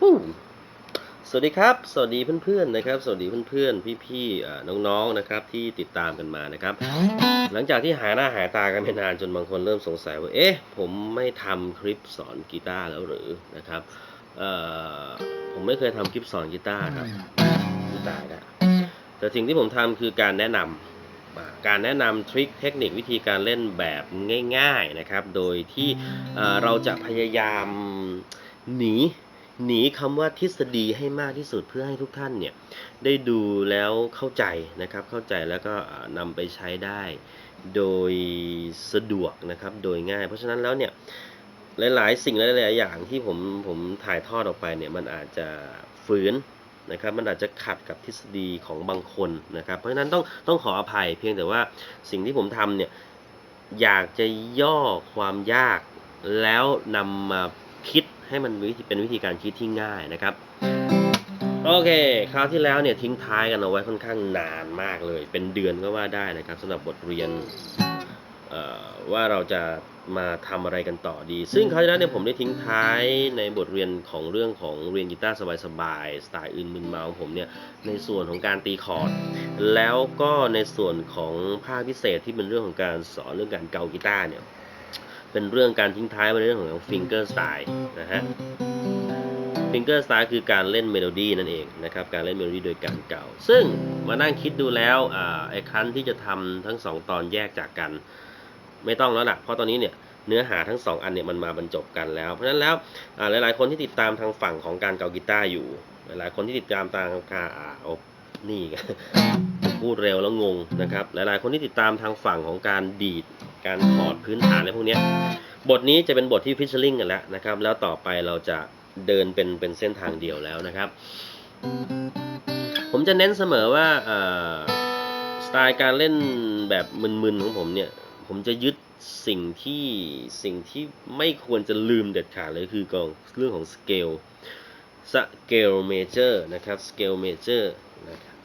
ฟู่สวัสดีครับ สวัสดีเพื่อนๆนะครับ สวัสดีเพื่อนๆ พี่ๆอ่าน้องๆนะครับที่ติดตามกันมานะครับ หลังจากที่หายหน้าหายตากันไปนานจนบางคนเริ่มสงสัยว่าเอ๊ะผมไม่ทำคลิปสอนกีตาร์แล้วหรือนะครับเอ่อผมไม่เคยทำคลิปสอนกีตาร์ครับกีตาร์นะแต่สิ่งที่ผมทำคือการแนะนำอ่า การแนะนำทริคเทคนิควิธีการเล่นแบบง่ายๆนะครับ โดยที่เอ่อเราจะพยายามหนีหนีคำว่าทฤษฎีให้มากที่สุดเพื่อให้ทุกท่านเนี่ยได้ดูแล้วเข้าใจนะครับ เข้าใจแล้วก็อ่านำไปใช้ได้โดยสะดวกนะครับ โดยง่าย เพราะฉะนั้นแล้วเนี่ยหลาย ๆ สิ่งหลาย ๆ อย่างที่ผมผมถ่ายทอดออกไปเนี่ยมันอาจจะฝืน นะครับมันอาจจะขัดกับทฤษฎีของบางคนนะครับเพราะฉะนั้นต้องต้องขออภัยเพียงแต่ว่าสิ่งที่ผมทำเนี่ยอยากจะย่อความยาก แล้วนำมาคิดให้มันเป็นวิธีการคิดที่ง่ายนะครับโอเค คราวที่แล้วเนี่ยทิ้งท้ายกันเอาไว้ค่อนข้างนานมากเลย เป็นเดือนก็ว่าได้นะครับสำหรับบทเรียน ว่าเราจะมาทำอะไรกันต่อดี ซึ่งคราวที่แล้วเนี่ยผมได้ทิ้งท้ายในบทเรียนของเรื่องของเรียนกีตาร์สบายๆสไตล์อื่นมึนเมาของผมเนี่ยในส่วนของการตีคอร์ดแล้วก็ในส่วนของภาคพิเศษที่เป็นเรื่องของการสอนเรื่องการเกากีตาร์เนี่ยเป็นเรื่องการทิ้งท้ายไว้ในเรื่องของฟิงเกอร์สไตล์นะฮะฟิงเกอร์สไตล์คือการเล่นเมโลดี้นั่นเองนะครับการเล่นเมโลดี้โดยการเก่าซึ่งมานั่งคิดดูแล้วอ่าไอ้ครั้นที่จะทำทั้งสองตอนแยกจากกัน ไม่ต้องแล้วล่ะเพราะตอนนี้เนี่ยเนื้อหาทั้งสองอันเนี่ยมันมาบรรจบกันแล้ว เพราะฉะนั้นแล้วอ่าหลายๆ คนที่ติดตามทางฝั่งของการเกากีตาร์อยู่ หลายๆ คนที่ติดตามทางการอ่าอ้นี่พูดเร็วแล้วงงนะครับ หลายๆ คนที่ติดตามทางฝั่งของการดีด การถอดพื้นฐานอะไรพวกนี้บทนี้จะเป็นบทที่ฟิชเชอร์ลิงกันแล้วนะครับ แล้วต่อไปเราจะเดินเป็นเป็นเส้นทางเดียวแล้วนะครับ ผมจะเน้นเสมอว่าสไตล์การเล่นแบบมึนๆของผมเนี่ย ผมจะยึดสิ่งที่สิ่งที่ไม่ควรจะลืมเด็ดขาดเลยคือกองเรื่องของสเกลสเกลเมเจอร์นะครับสเกลเมเจอร์นะครับ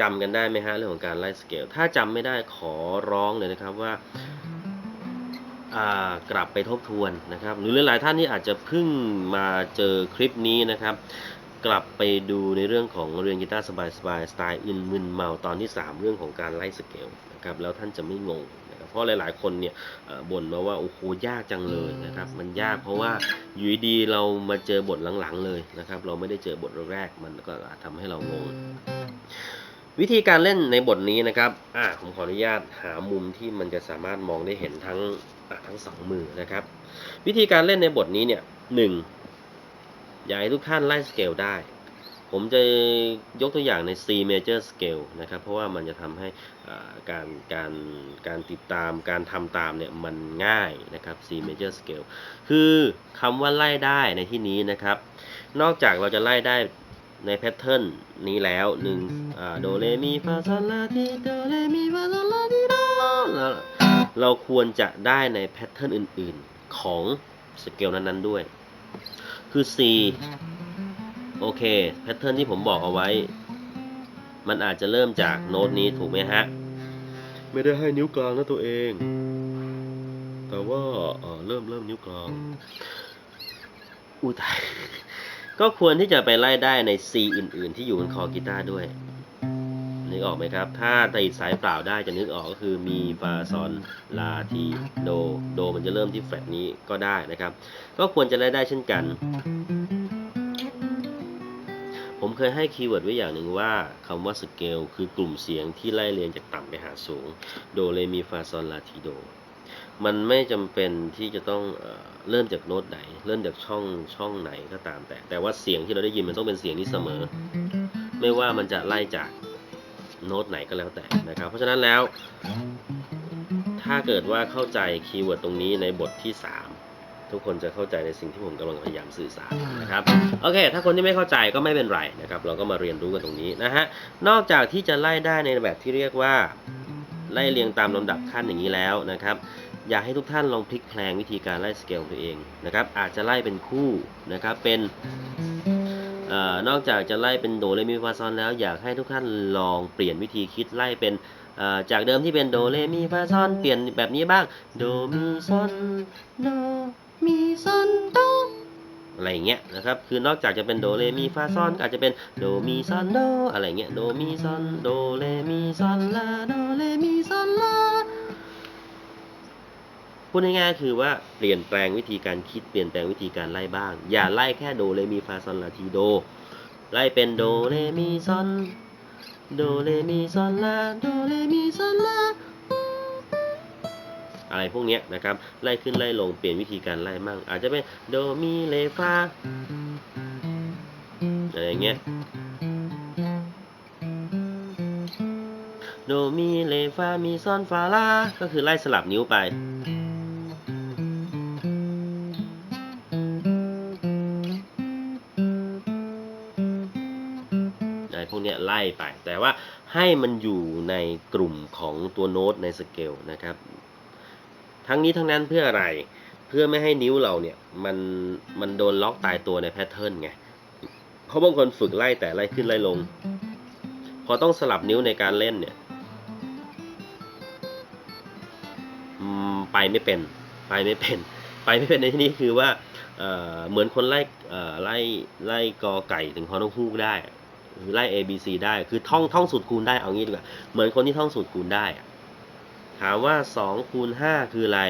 จำกันได้ไหมฮะเรื่องของการไล่สเกลถ้าจำไม่ได้ขอร้องเลยนะครับว่าากลับไปทบทวนนะครับ หรือหลายๆท่านที่อาจจะเพิ่งมาเจอคลิปนี้นะครับ กลับไปดูในเรื่องของเรียนกีตาร์สบายๆสไตล์อื่นมึนเมาตอนที่ 3 เรื่องของการไล่สเกลนะครับแล้วท่านจะไม่งง เพราะหลาย ๆ คนเนี่ยเอ่อบ่นมาว่าโอ้โหยากจังเลยนะครับ มันยากเพราะว่าอยู่ดีๆเรามาเจอบทหลังๆเลยนะครับ เราไม่ได้เจอบทแรกๆมันก็อาจทำให้เรางงวิธีการเล่นในบทนี้นะครับอ่าผมขออนุญาตหามุมที่มันจะสามารถมองได้เห็นทั้งอะทั้งสองมือนะครับ วิธีการเล่นในบทนี้เนี่ยหนึ่งอยากให้ทุกท่านไล่สเกลได้ ผมจะยกตัวอย่างใน C major scale นะครับ เพราะว่ามันจะทำให้อ่า การการการติดตามการทำตามเนี่ยมันง่ายนะครับ C major scale คือคำว่าไล่ได้ในที่นี้นะครับ นอกจากเราจะไล่ได้ในแพทเทิร์นนี้แล้วหนึ่งโดเรมีฟาซอลาทีโดเรมีฟาซอลาทีโดเราควรจะได้ในแพทเทิร์นอื่นๆของสเกลนั้นๆด้วย คือ C โอเคแพทเทิร์นที่ผมบอกเอาไว้ มันอาจจะเริ่มจากโน้ตนี้ถูกไหมฮะ ไม่ได้ให้นิ้วกลางนะตัวเอง แต่ว่าเอ่อเริ่มเริ่มนิ้วกลางอุ้ตายก็ควรที่จะไปไล่ได้ใน C อื่น ๆ ที่อยู่บนคอกีตาร์ด้วยนึกออกไหมครับ ถ้าตีสายเปล่าได้จะนึกออกก็คือมีฟาซอนลาทีโด โดมันจะเริ่มที่แฟลตนี้ก็ได้นะครับ ก็ควรจะไล่ได้เช่นกัน ผมเคยให้คีย์เวิร์ดไว้อย่างหนึ่งว่าคำว่าสเกลคือกลุ่มเสียงที่ไล่เรียงจากต่ำไปหาสูง โดเรมีฟาซอนลาทีโด มันไม่จำเป็นที่จะต้องเอเริ่มจากโน้ตไหน เริ่มจากช่องช่องไหนก็ตามแต่ แต่ว่าเสียงที่เราได้ยินมันต้องเป็นเสียงที่เสมอ ไม่ว่ามันจะไล่จากโน้ตไหนก็แล้วแต่นะครับ เพราะฉะนั้นแล้ว ถ้าเกิดว่าเข้าใจคีย์เวิร์ดตรงนี้ในบทที่ 3 ทุกคนจะเข้าใจในสิ่งที่ผมกำลังพยายามสื่อสารนะครับโอเค ถ้าคนที่ไม่เข้าใจก็ไม่เป็นไรนะครับ เราก็มาเรียนรู้กันตรงนี้นะฮะนอกจากที่จะไล่ได้ในแบบที่เรียกว่าไล่เรียงตามลำดับขั้นอย่างนี้แล้วนะครับ อยากให้ทุกท่านลองพลิกแพลงวิธีการไล่สเกลตัวเองนะครับ อาจจะไล่เป็นคู่นะครับเป็นเอ่อนอกจากจะไล่เป็นโดเรมีฟาซอนแล้วอยากให้ทุกท่านลองเปลี่ยนวิธีคิดไล่เป็นอ่าจากเดิมที่เป็นโดเรมีฟาซอนเปลี่ยนแบบนี้บ้างโดมีซอนโด มีซอนโดอะไรอย่างเงี้ยนะครับ คือนอกจากจะเป็นโดเรมีฟาซอนก็อาจจะเป็นโดมีซอนโดอะไรเงี้ยโดมีซอนโดเรมีซอนลาโดเรมีซอนลาพูดง่ายๆคือว่าเปลี่ยนแปลงวิธีการคิดเปลี่ยนแปลงวิธีการไล่บ้าง อย่าไล่แค่โดเรมีฟาซอนลาทีโด ไล่เป็นโดเรมีซอนโดเรมีซอนลาโดเรมีซอนลา อะไรพวกนี้นะครับ ไล่ขึ้นไล่ลงเปลี่ยนวิธีการไล่มั่ง อาจจะเป็นโดมีเลฟาอะไรอย่างเงี้ยโดมีเลฟามีซอนฟาลาก็คือไล่สลับนิ้วไปอะไรพวกนี้ไล่ไป แต่ว่าให้มันอยู่ในกลุ่มของตัวโน้ตในสเกลนะครับ ทั้งนี้ทั้งนั้นเพื่ออะไร เพื่อไม่ให้นิ้วเราเนี่ยมันมันโดนล็อกตายตัวในแพทเทิร์นไง เพราะบางคนฝึกไล่แต่ไล่ขึ้นไล่ลง พอต้องสลับนิ้วในการเล่นเนี่ยไปไม่เป็น ไปไม่เป็น ไปไม่เป็นในที่นี้คือว่าเเหมือนคนไล่ไล่ไล่กอไก่ถึงฮอนกฮูกได้ หรือไล่ A B C ได้ คือท่องท่องสูตรคูณได้เอางี้ดีกว่า เหมือนคนที่ท่องสูตรคูณได้อะ ถามว่า2คูณ5คืออะไร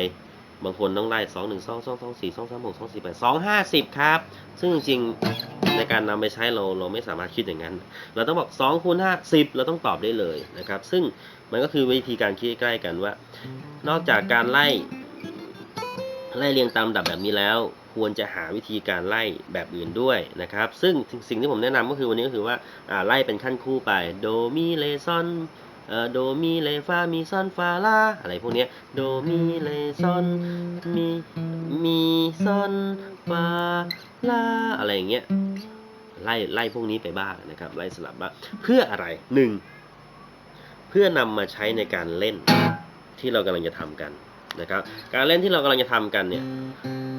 บางคนต้องไล่2 1 2 2 2 4 2 3 6 2 4 8 2 5 10ครับ ซึ่งจริงๆในการนำไปใช้เราเราไม่สามารถคิดอย่างนั้น เราต้องบอก2คูณ5 10 เราต้องตอบได้เลยนะครับ ซึ่งมันก็คือวิธีการคิดใกล้กันว่า นอกจากการไล่ ไล่เรียงตามลำดับแบบนี้แล้ว ควรจะหาวิธีการไล่แบบอื่นด้วยนะครับ ซึ่งสิ่งที่ผมแนะนำก็คือวันนี้ก็คือว่าไล่เป็นขั้นคู่ไปโดมีเลซอน โดมีเลฟามีซอนฟาลาอะไรพวกเนี้ยโดมีเลซอนมีมีซอนฟาลาอะไรอย่างเงี้ยไล่ไล่พวกนี้ไปบ้างนะครับไล่สลับบ้างเพื่ออะไรหนึ่งเพื่อนำมาใช้ในการเล่นที่เรากำลังจะทำกันนะครับ การเล่นที่เรากำลังจะทำกันเนี่ย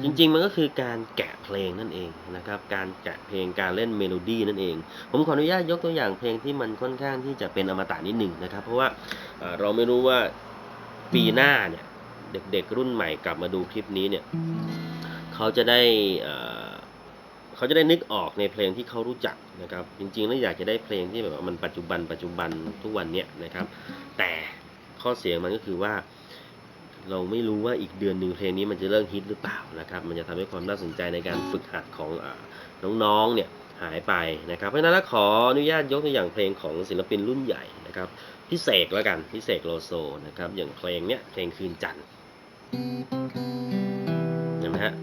จริงๆ มันก็คือการแกะเพลงนั่นเองนะครับ การแกะเพลงการเล่นเมโลดี้นั่นเอง ผมขออนุญาตยกตัวอย่างเพลงที่มันค่อนข้างที่จะเป็นอมตะนิดหนึ่งนะครับ เพราะว่าเราไม่รู้ว่าปีหน้าเนี่ยเด็กๆรุ่นใหม่กลับมาดูคลิปนี้เนี่ยเขาจะได้เอ่อเขาจะได้นึกออกในเพลงที่เขารู้จักนะครับ จริงๆแล้วอยากจะได้เพลงที่แบบว่ามันปัจจุบันปัจจุบันทุกวันเนี้ยนะครับ แต่ข้อเสียมันก็คือว่า เราไม่รู้ว่าอีกเดือนหนึ่งเพลงนี้มันจะเริ่มฮิตหรือเปล่านะครับ มันจะทำให้ความน่าสนใจในการฝึกหัดของอน้องๆเนี่ยหายไปนะครับ เพราะฉะนั้นแล้วขออนุญาตยกตัวอย่างเพลงของศิลปินรุ่นใหญ่นะครับพิเศษแล้วกันพิเศษโลโซนะครับอย่างเพลงเนี้ยเพลงคืนจันทร์เห็นไหมฮะ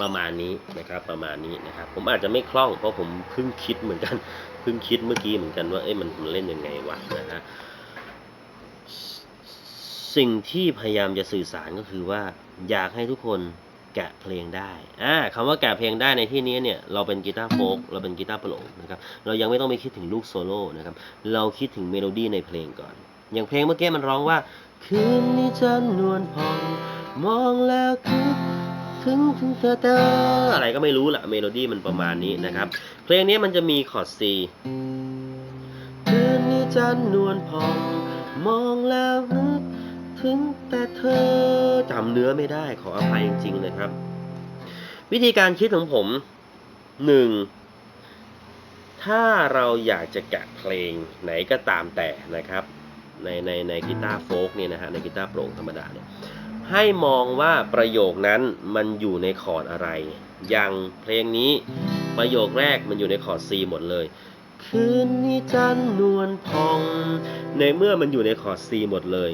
ประมาณนี้นะครับประมาณนี้นะครับ ผมอาจจะไม่คล่องเพราะผมเพิ่งคิดเหมือนกันเพิ่งคิดเมื่อกี้เหมือนกันว่าเอ้ยมันมันเล่นยังไงวะนะฮะสิ่งที่พยายามจะสื่อสารก็คือว่า อยากให้ทุกคนแกะเพลงได้อ่าคำว่าแกะเพลงได้ในที่นี้เนี่ยเราเป็นกีตาร์โฟล์กเราเป็นกีตาร์โปร่งนะครับเรายังไม่ต้องไปคิดถึงลูกโซโล่นะครับเราคิดถึงเมโลดี้ในเพลงก่อน อย่างเพลงเมื่อกี้มันร้องว่าคืนนี้จันนวลพองมองแล้วคิด ถึงถึงเธอเธออะไรก็ไม่รู้ละเมโลดี้มันประมาณนี้นะครับ เพลงนี้มันจะมีคอร์ด C คืนนี้จันนวลพองมองแล้วนึกถึงแต่เธอจำเนื้อไม่ได้ขออภัยจริงๆเลยครับ วิธีการคิดของผมหนึ่งถ้าเราอยากจะแกะเพลงไหนก็ตามแต่นะครับ ในในในกีตาร์โฟล์กเนี่ยนะฮะในกีตาร์โปร่งธรรมดาเนี่ย ให้มองว่าประโยคนั้นมันอยู่ในคอร์ดอะไร อย่างเพลงนี้ประโยคแรกมันอยู่ในคอร์ด C หมดเลย คืนนี้จันนวลพอง ในเมื่อมันอยู่ในคอร์ด C หมดเลย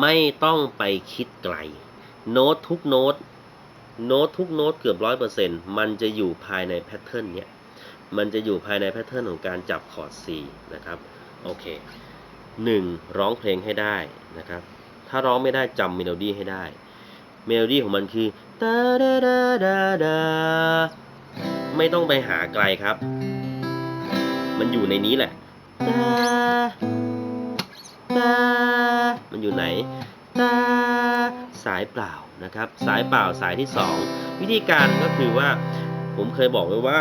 ไม่ต้องไปคิดไกล โน้ตทุกโน้ต โน้ตทุกโน้ตเกือบร้อยเปอร์เซ็นต์มันจะอยู่ภายในแพทเทิร์นเนี้ย มันจะอยู่ภายในแพทเทิร์นของการจับคอร์ด C นะครับ โอเคหนึ่งร้องเพลงให้ได้นะครับ ถ้าร้องไม่ได้จำเมโลดี้ให้ได้ เมโลดี้ของมันคือตาดาดาดาดาไม่ต้องไปหาไกลครับ มันอยู่ในนี้แหละตาตามันอยู่ไหนตาสายเปล่านะครับ สายเปล่าสายที่สองวิธีการก็คือว่า ผมเคยบอกไว้ว่า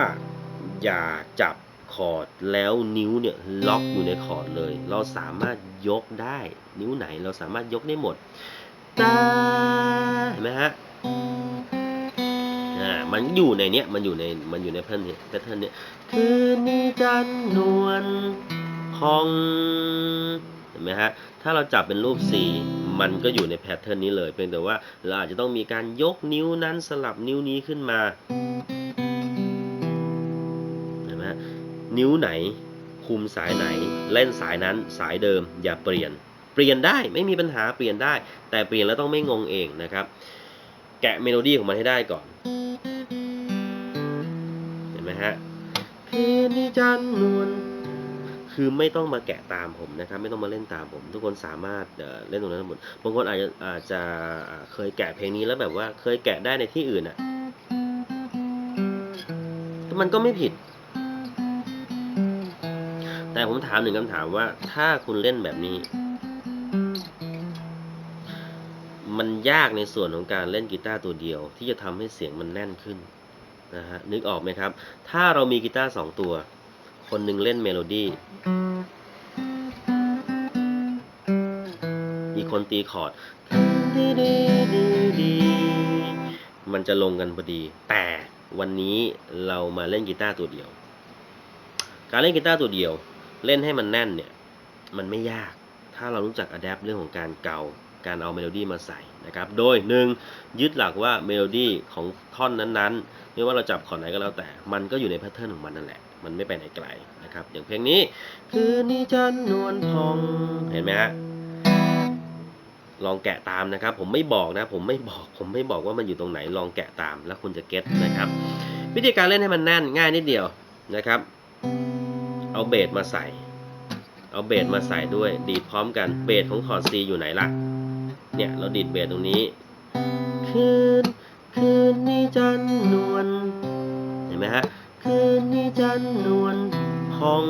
อย่าจับ คอร์ดแล้วนิ้วเนี่ยล็อกอยู่ในคอร์ดเลย เราสามารถยกได้ นิ้วไหนเราสามารถยกได้หมดตาเห็นไหมฮะอ่ามันอยู่ในเนี้ยมันอยู่ในมันอยู่ในแพทเทิร์นเนี่ยแพทเทิร์นเนี่ยคืนนี้จันนวลพองเห็นไหมฮะถ้าเราจับเป็นรูป C มันก็อยู่ในแพทเทิร์นนี้เลย เพียงแต่ว่าเราอาจจะต้องมีการยกนิ้วนั้นสลับนิ้วนี้ขึ้นมาเห็นไหมฮะ นิ้วไหน คุมสายไหน เล่นสายนั้นสายเดิม อย่าเปลี่ยน เปลี่ยนได้ไม่มีปัญหาเปลี่ยนได้ แต่เปลี่ยนแล้วต้องไม่งงเองนะครับ แกะเมโลดี้ของมันให้ได้ก่อน เห็นไหมฮะคืนนี้จันนวลคือไม่ต้องมาแกะตามผมนะครับ ไม่ต้องมาเล่นตามผม ทุกคนสามารถเล่นตรงนั้นหมดบางคนอาจจะอาจจะเคยแกะเพลงนี้แล้วแบบว่าเคยแกะได้ในที่อื่นอะแต่มันก็ไม่ผิด ผมถามหนึ่งคำถามว่า ถ้าคุณเล่นแบบนี้ มันยากในส่วนของการเล่นกีตาร์ตัวเดียว ที่จะทำให้เสียงมันแน่นขึ้นนะฮะนึกออกไหมครับ ถ้าเรามีกีตาร์สองตัว คนหนึ่งเล่นเมโลดี้อีกคนตีคอร์ดมันจะลงกันพอดี แต่วันนี้เรามาเล่นกีตาร์ตัวเดียว การเล่นกีตาร์ตัวเดียว เล่นให้มันแน่นเนี่ย มันไม่ยาก ถ้าเรารู้จักอัดแอปเรื่องของการเกาการเอาเมโลดี้มาใส่นะครับ โดยหนึ่งยึดหลักว่าเมโลดี้ของท่อนนั้นๆ ไม่ว่าเราจับคอร์ดไหนก็แล้วแต่ มันก็อยู่ในแพทเทิร์นของมันนั่นแหละ มันไม่ไปไหนไกลนะครับ อย่างเพลงนี้ คืนนี้จันนวลพอง เห็นไหมฮะ ลองแกะตามนะครับ ผมไม่บอกนะ ผมไม่บอก ผมไม่บอกว่ามันอยู่ตรงไหน ลองแกะตามแล้วคุณจะเก็ตนะครับ วิธีการเล่นให้มันแน่นง่ายนิดเดียวนะครับ เอาเบสมาใส่ เอาเบสมาใส่ด้วย ดีดพร้อมกันเบสของคอร์ด C อยู่ไหนล่ะ เนี่ยเราดีดเบสตรงนี้ คืน คืนนี้จันนวล เห็นไหมฮะ คืนนี้จันนวลพอง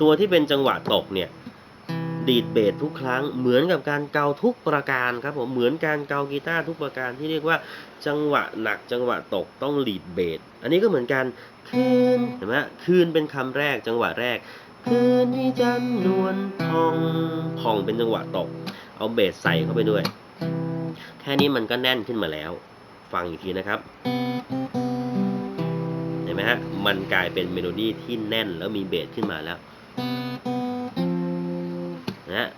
ตัวที่เป็นจังหวะตกเนี่ย ดีดเบสทุกครั้ง เหมือนกับการเกาทุกประการครับผมเหมือนการเกากีตาร์ทุกประการที่เรียกว่าจังหวะหนักจังหวะตกต้องลีดเบสอันนี้ก็เหมือนกันคืนเห็นไหมคืนเป็นคำแรกจังหวะแรก คืนนี้จันนวลพองพองเป็นจังหวะตก เอาเบสใส่เข้าไปด้วย แค่นี้มันก็แน่นขึ้นมาแล้ว ฟังอีกทีนะครับเห็นไหมฮะมันกลายเป็นเมโลดี้ที่แน่นแล้วมีเบสขึ้นมาแล้ว นะฮะ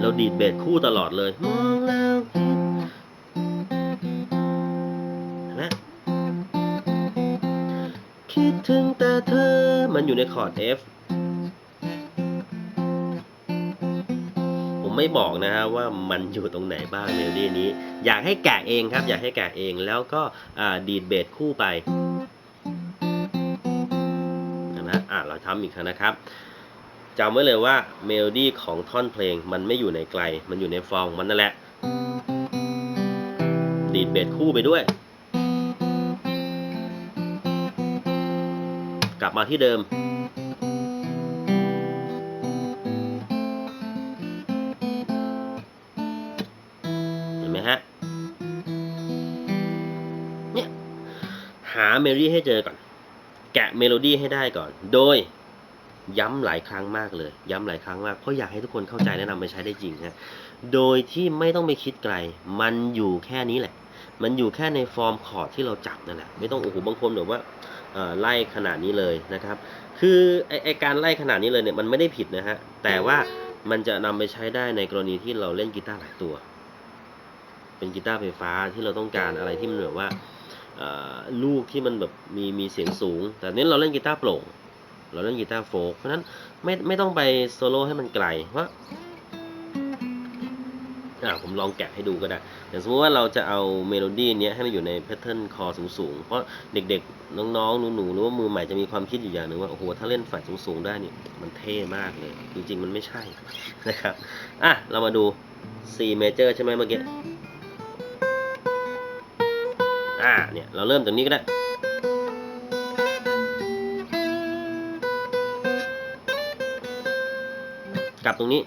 เราดีดเบสคู่ตลอดเลยมองแล้วคิดนไหมคิดถึงแต่เธอมันอยู่ในคอร์ด F ผมไม่บอกนะฮะว่ามันอยู่ตรงไหนบ้างเมโลดี้นี้ อยากให้แกะเองครับ อยากให้แกะเองแล้วก็ดีดเบสคู่ไปนไหมอะเราทำอีกครั้งนะครับ จำไว้เลยว่าเมโลดี้ของท่อนเพลงมันไม่อยู่ในไกล มันอยู่ในฟองมันนั่นแหละ ดีดเบสคู่ไปด้วย กลับมาที่เดิม เห็นไหมฮะ เนี่ย หาเมโลดี้ให้เจอก่อน แกะเมโลดี้ให้ได้ก่อน โดย ย้ำหลายครั้งมากเลย ย้ำหลายครั้งมากเพราะอยากให้ทุกคนเข้าใจแนะนำไปใช้ได้จริงฮะโดยที่ไม่ต้องไปคิดไกล มันอยู่แค่นี้แหละ มันอยู่แค่ในฟอร์มคอร์ดที่เราจับนั่นแหละไม่ต้องโอ้โหบางคนแบบว่าไล่ขนาดนี้เลยนะครับ คือไอไอการไล่ขนาดนี้เลยเนี่ยมันไม่ได้ผิดนะฮะแต่ว่ามันจะนำไปใช้ได้ในกรณีที่เราเล่นกีตาร์หลายตัว เป็นกีตาร์ไฟฟ้าที่เราต้องการอะไรที่มันแบบว่าลูกที่มันแบบมีมีเสียงสูง แต่เนี้เราเล่นกีตาร์โปร่ง เราเล่นกีตาร์โฟกเพราะฉะนั้นไม่ไม่ต้องไปโซโล่ให้มันไกลเพราะอ่าผมลองแกะให้ดูก็ได้อย่างสมมติว่าเราจะเอาเมโลดี้เนี้ยให้มันอยู่ในแพทเทิร์นคอสูงๆ เพราะเด็กๆ น้องๆ หนูๆ หรือว่ามือใหม่จะมีความคิดอยู่อย่างหนึ่งว่า โอ้โห ถ้าเล่นฝ่ายสูงๆ ได้นี่ มันเท่มากเลย จริงๆ มันไม่ใช่นะครับ อะ เรามาดู C major ใช่ไหมเมื่อกี้ อ่า เนี่ย เราเริ่มจากนี้ก็ได้ กลับตรงนี้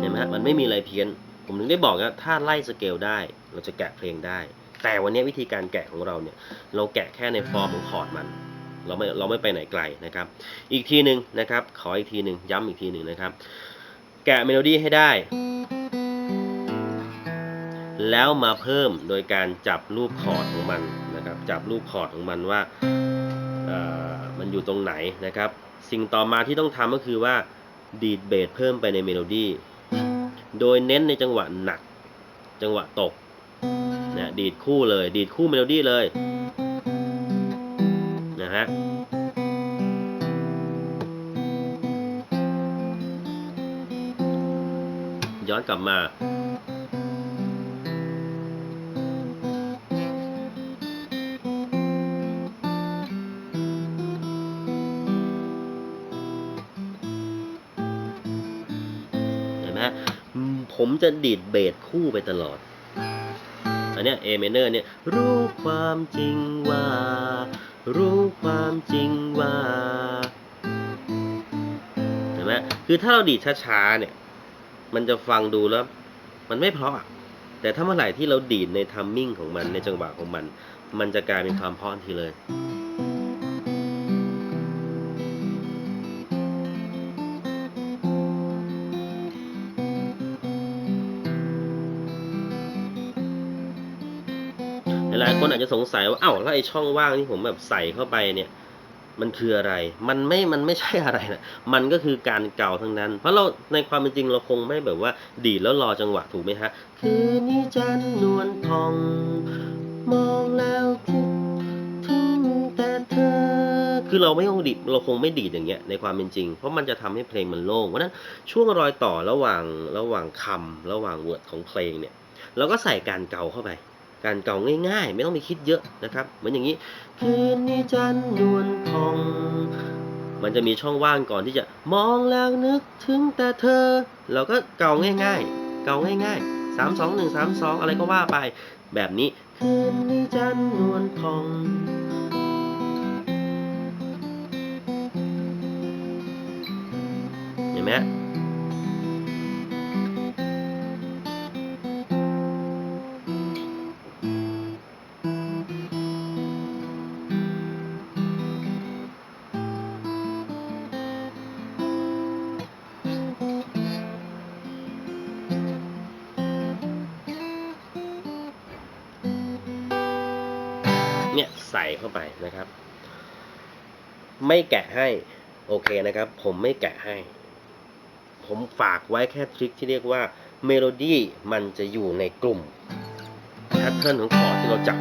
เห็นไหมฮะมันไม่มีอะไรเพี้ยน ผมถึงได้บอกนะถ้าไล่สเกลได้ เราจะแกะเพลงได้ แต่วันนี้วิธีการแกะของเราเนี่ย เราแกะแค่ในฟอร์มของคอร์ดมัน เราไม่เราไม่ไปไหนไกลนะครับ อีกทีหนึ่งนะครับ ขออีกทีหนึ่งย้ำอีกทีหนึ่งนะครับ แกะเมโลดี้ให้ได้แล้วมาเพิ่มโดยการจับรูปคอร์ดของมันนะครับ จับรูปคอร์ดของมันว่า มันอยู่ตรงไหนนะครับ สิ่งต่อมาที่ต้องทำก็คือว่าดีดเบสเพิ่มไปในเมโลดี้โดยเน้นในจังหวะหนัก จังหวะตกนะดีดคู่เลย ดีดคู่เมโลดี้เลยนะฮะย้อนกลับมา นะ ผมจะดีดเบสคู่ไปตลอด อันเนี้ย A minor เนี่ย รู้ความจริงว่า รู้ความจริงว่าเห็นไหมคือถ้าเราดีดช้าๆเนี่ย มันจะฟังดูแล้ว มันไม่เพราะอแต่ถ้าเมื่อไหร่ที่เราดีดในทัมมิ่งของมันในจังหวะของมัน มันจะกลายเป็นความเพราะทันทีเลย หลายๆคนอาจจะสงสัยว่าเอ้าแล้วไอ้ช่องว่างที่ผมแบบใส่เข้าไปเนี่ยมันคืออะไร มันไม่ มันไม่ใช่อะไรนะ มันก็คือการเก่าทั้งนั้น เพราะเราในความเป็นจริงเราคงไม่แบบว่า ดีดแล้วรอจังหวะถูกไหมฮะ คืนนี้จันทร์นวลทอง มองแล้วคิดถึงแต่เธอ คือเราไม่ต้องดีดเราคงไม่ดีดอย่างเงี้ยในความเป็นจริง เพราะมันจะทำให้เพลงมันโล่ง เพราะฉะนั้นช่วงรอยต่อระหว่างระหว่างคำระหว่างเวิร์ดของเพลงเนี่ย เราก็ใส่การเกาเข้าไป การเก่าง่ายๆ ไม่ต้องไปคิดเยอะนะครับ เหมือนอย่างนี้คืนนี้จันนวลพอง มันจะมีช่องว่างก่อนที่จะมองแล้วนึกถึงแต่เธอ เราก็เก่าง่ายๆ เก่าง่ายๆสามสองหนึ่งสามสองอะไรก็ว่าไป แบบนี้คืนนี้จันนวลพองเห็นไหม นะครับ ไม่แกะให้โอเคนะครับ ผมไม่แกะให้ ผมฝากไว้แค่ทริคที่เรียกว่าเมโลดี้มันจะอยู่ในกลุ่มแพทเทิร์นของคอร์ดที่เราจับ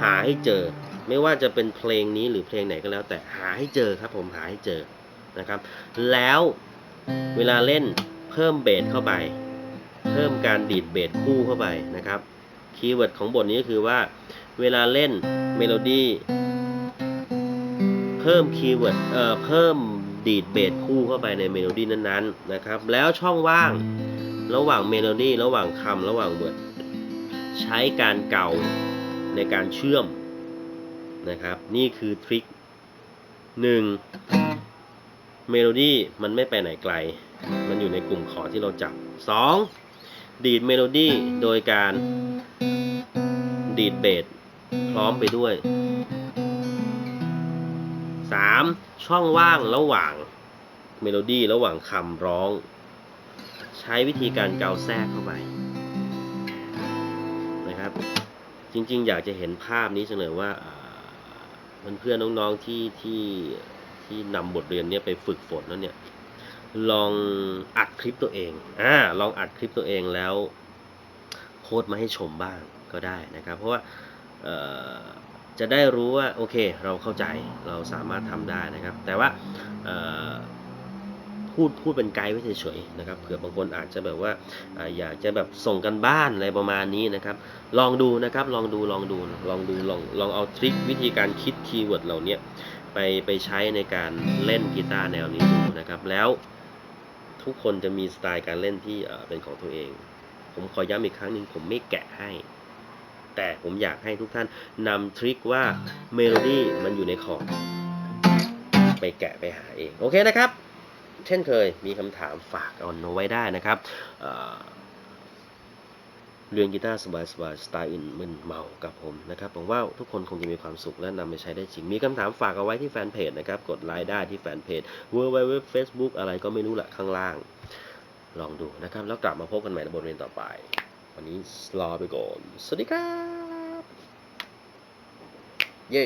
หาให้เจอ ไม่ว่าจะเป็นเพลงนี้หรือเพลงไหนก็แล้ว แต่หาให้เจอครับ ผมหาให้เจอนะครับ แล้วเวลาเล่นเพิ่มเบสเข้าไป เพิ่มการดีดเบสคู่เข้าไปนะครับคีย์เวิร์ดของบทนี้ก็คือว่า เวลาเล่นเมโลดี้ พิ่มคีย์เวิร์ดเอ่อเพิ่มดีดเบสคู่เข้าไปในเมโลดี้นั้นๆนะครับ แล้วช่องว่างระหว่างเมโลดี้ระหว่างคำระหว่างเวิร์ดใช้การเก่าในการเชื่อมนะครับ นี่คือทริคหนึ่งเมโลดี้มันไม่ไปไหนไกล มันอยู่ในกลุ่มคอที่เราจับสองดีดเมโลดี้โดยการดีดเบสพร้อมไปด้วย 3. ช่องว่างระหว่างเมโลดี้ระหว่างคำร้อง ใช้วิธีการเกาแทรกเข้าไปนะครับ จริงๆ อยากจะเห็นภาพนี้จังเลยว่าเพื่อนเพื่อนๆน้องๆที่ที่ที่นำบทเรียนเนี้ยไปฝึกฝนแล้วเนี่ยลองอัดคลิปตัวเองอ่าลองอัดคลิปตัวเองแล้วโพสต์มาให้ชมบ้างก็ได้นะครับ เพราะว่า จะได้รู้ว่าโอเคเราเข้าใจเราสามารถทำได้นะครับ แต่ว่าพูดพูดเป็นไกด์ไว้เฉยๆนะครับเผื่อบางคนอาจจะแบบว่าอยากจะแบบส่งกันบ้านอะไรประมาณนี้นะครับ ลองดูนะครับลองดูลองดูลองดูลองลองเอาทริควิธีการคิดคีย์เวิร์ดเหล่านี้ไปไปใช้ในการเล่นกีตาร์แนวนี้ดูนะครับแล้วทุกคนจะมีสไตล์การเล่นที่เป็นของตัวเอง ผมขอย้ำอีกครั้งหนึ่งผมไม่แกะให้ แต่ผมอยากให้ทุกท่านนำทริคว่าเมโลดี้มันอยู่ในคอร์ดไปแกะไปหาเอง โอเคนะครับ เช่นเคยมีคำถามฝากเอาไว้ได้นะครับเอ่อเรียนกีตาร์สบายๆสไตล์อื่นมึนเมากับผมนะครับผมว่าทุกคนคงจะมีความสุขและนำไปใช้ได้จริง มีคำถามฝากเอาไว้ที่แฟนเพจนะครับ กดไลค์ได้ที่แฟนเพจ w w w Facebook อะไรก็ไม่รู้แหละข้างล่าง ลองดูนะครับ แล้วกลับมาพบกันใหม่ในบทเรียนต่อไป วันนี้ลาไปก่อน สวัสดีครับ เย้